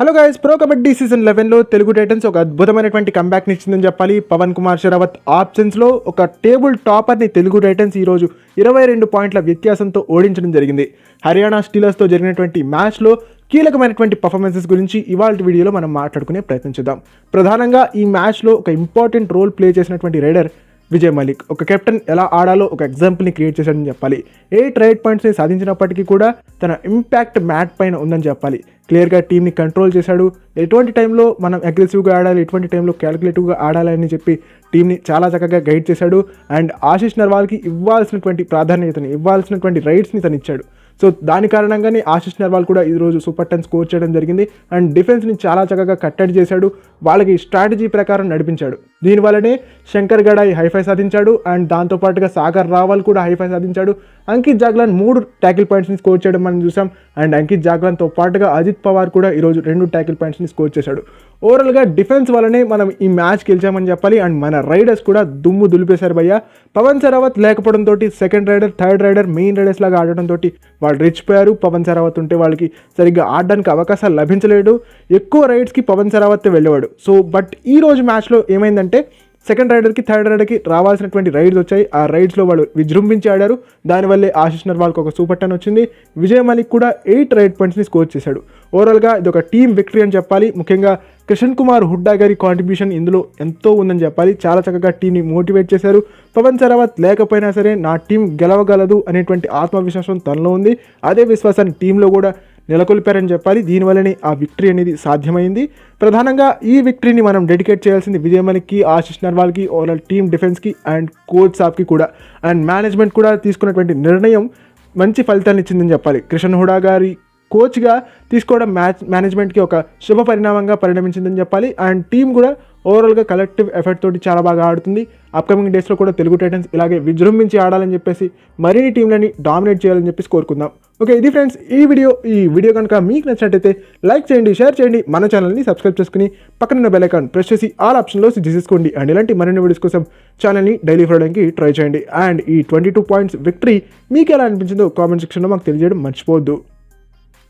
Hello guys pro kabaddi season లెవెన్లో Telugu Titans ఒక అద్భుతమైనటువంటి కంబ్యాక్ని ఇచ్చిందని చెప్పాలి. పవన్ కుమార్ షరావత్ ఆప్షన్స్లో ఒక టేబుల్ టాపర్ని తెలుగు టైటన్స్ ఈరోజు ఇరవై రెండు పాయింట్ల వ్యత్యాసంతో ఓడించడం జరిగింది. హర్యానా స్టీలర్స్తో జరిగినటువంటి మ్యాచ్లో కీలకమైనటువంటి పర్ఫార్మెన్సెస్ గురించి ఇవాళ వీడియోలో మనం మాట్లాడుకునే ప్రయత్నం చేద్దాం. ప్రధానంగా ఈ మ్యాచ్లో ఒక ఇంపార్టెంట్ రోల్ ప్లే చేసినటువంటి రైడర్ విజయ్ మలిక్ ఒక కెప్టెన్ ఎలా ఆడాలో ఒక ఎగ్జాంపుల్ని క్రియేట్ చేశాడని చెప్పాలి. ఏ ట్రేడ్ పాయింట్స్ని సాధించినప్పటికీ కూడా తన ఇంపాక్ట్ మ్యాట్ పైన ఉందని చెప్పాలి. క్లియర్గా టీంని కంట్రోల్ చేశాడు. ఎటువంటి టైంలో మనం అగ్రెసివ్గా ఆడాలి ఎటువంటి టైంలో క్యాలిక్యులేటివ్గా ఆడాలి అని చెప్పి టీంని చాలా చక్కగా గైడ్ చేశాడు. అండ్ ఆశిష్ నర్వాల్కి ఇవ్వాల్సినటువంటి ప్రాధాన్యతని ఇవ్వాల్సినటువంటి రైట్స్ని తను ఇచ్చాడు సో దాని కారణంగానే ఆశిష్ నర్వాల్ కూడా ఈరోజు సూపర్ టెన్ స్కోర్ చేయడం జరిగింది. అండ్ డిఫెన్స్ని చాలా చక్కగా కట్టడి చేశాడు. వాళ్ళకి స్ట్రాటజీ ప్రకారం నడిపించాడు. దీనివల్లనే శంకర్ గడాయి హైఫై సాధించాడు అండ్ దాంతోపాటుగా సాగర్ రావల్ కూడా హైఫై సాధించాడు. అంకిత్ జాగ్లాన్ మూడు ట్యాకిల్ పాయింట్స్ని స్కోర్ చేయడం మనం చూసాం అండ్ అంకిత్ జాగ్లాన్తో పాటుగా అజిత్ పవార్ కూడా ఈరోజు రెండు ట్యాకిల్ పాయింట్స్ని స్కోర్ చేశాడు. ఓవరాల్గా డిఫెన్స్ వల్లనే మనం ఈ మ్యాచ్ గెలిచామని చెప్పాలి అండ్ మన రైడర్స్ కూడా దుమ్ము దులిపేశారు భయ్య. పవన్ సరావత్ లేకపోవడంతో second raider third raider main raiders లాగా ఆడటంతో వాళ్ళు రెచ్చిపోయారు పవన్ సరావత్ ఉంటే వాళ్ళకి సరిగ్గా ఆడడానికి అవకాశాలు లభించలేదు. ఎక్కువ రైడ్స్కి పవన్ సరావత్ వెళ్ళేవాడు. సో బట్ ఈ రోజు మ్యాచ్లో ఏమైందంటే సెకండ్ రైడర్కి థర్డ్ రైడర్కి రావాల్సినటువంటి రైడ్స్ వచ్చాయి. ఆ రైడ్స్లో వాళ్ళు విజృంభించి ఆడారు. దానివల్లే ఆశిష్ నర్వాల్కి ఒక సూపర్ టెన్ వచ్చింది. విజయ్ మలిక్ కూడా ఎయిట్ రైడ్ పాయింట్స్ని స్కోర్ చేశాడు. ఓవరాల్గా ఇది ఒక టీం విక్టరీ అని చెప్పాలి. ముఖ్యంగా కిషన్ కుమార్ హుడ్డా గారి కాంట్రిబ్యూషన్ ఇందులో ఎంతో ఉందని చెప్పాలి. చాలా చక్కగా టీంని మోటివేట్ చేశారు. పవన్ సరావత్ లేకపోయినా సరే నా టీం గెలవగలదు అనేటువంటి ఆత్మవిశ్వాసం తనలో ఉంది. అదే విశ్వాసాన్ని టీంలో కూడా నెలకొల్పారని చెప్పాలి. దీనివల్లనే ఆ విక్టరీ అనేది సాధ్యమైంది. ప్రధానంగా ఈ విక్టరీని మనం డెడికేట్ చేయాల్సింది విజయమణికి ఆశిష్ నర్వాల్కి ఓవరాల్ టీమ్ డిఫెన్స్కి అండ్ కోచ్ సాబ్కి కూడా. అండ్ మేనేజ్మెంట్ కూడా తీసుకున్నటువంటి నిర్ణయం మంచి ఫలితాన్ని ఇచ్చిందని చెప్పాలి. కృష్ణ హుడా గారి కోచ్గా తీసుకోవడం మ్యాచ్ మేనేజ్మెంట్కి ఒక శుభ పరిణామంగా పరిణమించిందని చెప్పాలి. అండ్ టీం కూడా ఓవరాల్గా కలెక్టివ్ ఎఫర్ట్ తోటి చాలా బాగా ఆడుతుంది. అప్కమింగ్ డేస్లో కూడా తెలుగు టైటన్స్ ఇలాగే విజృంభించి ఆడాలని చెప్పేసి మరిన్ని టీంలని డామినేట్ చేయాలని చెప్పేసి కోరుకుందాం. ఓకే ఇది ఫ్రెండ్స్ ఈ వీడియో ఈ వీడియో కనుక మీకు నచ్చినట్టయితే లైక్ చేయండి షేర్ చేయండి. మన ఛానల్ని సబ్స్క్రైబ్ చేసుకుని పక్కన బెల్ ఐకాన్ ప్రెస్ చేసి ఆల్ ఆప్షన్లో చేసుకోండి. అండ్ ఇలాంటి మరిన్ని వీడియోస్ కోసం ఛానల్ని డైలీ ఫాలోడానికి ట్రై చేయండి. అండ్ ఈ ట్వంటీ టూ పాయింట్స్ విక్టరీ మీకు ఎలా అనిపించిందో కామెంట్ సెక్షన్లో మాకు తెలియజేయడం మర్చిపోవద్దు.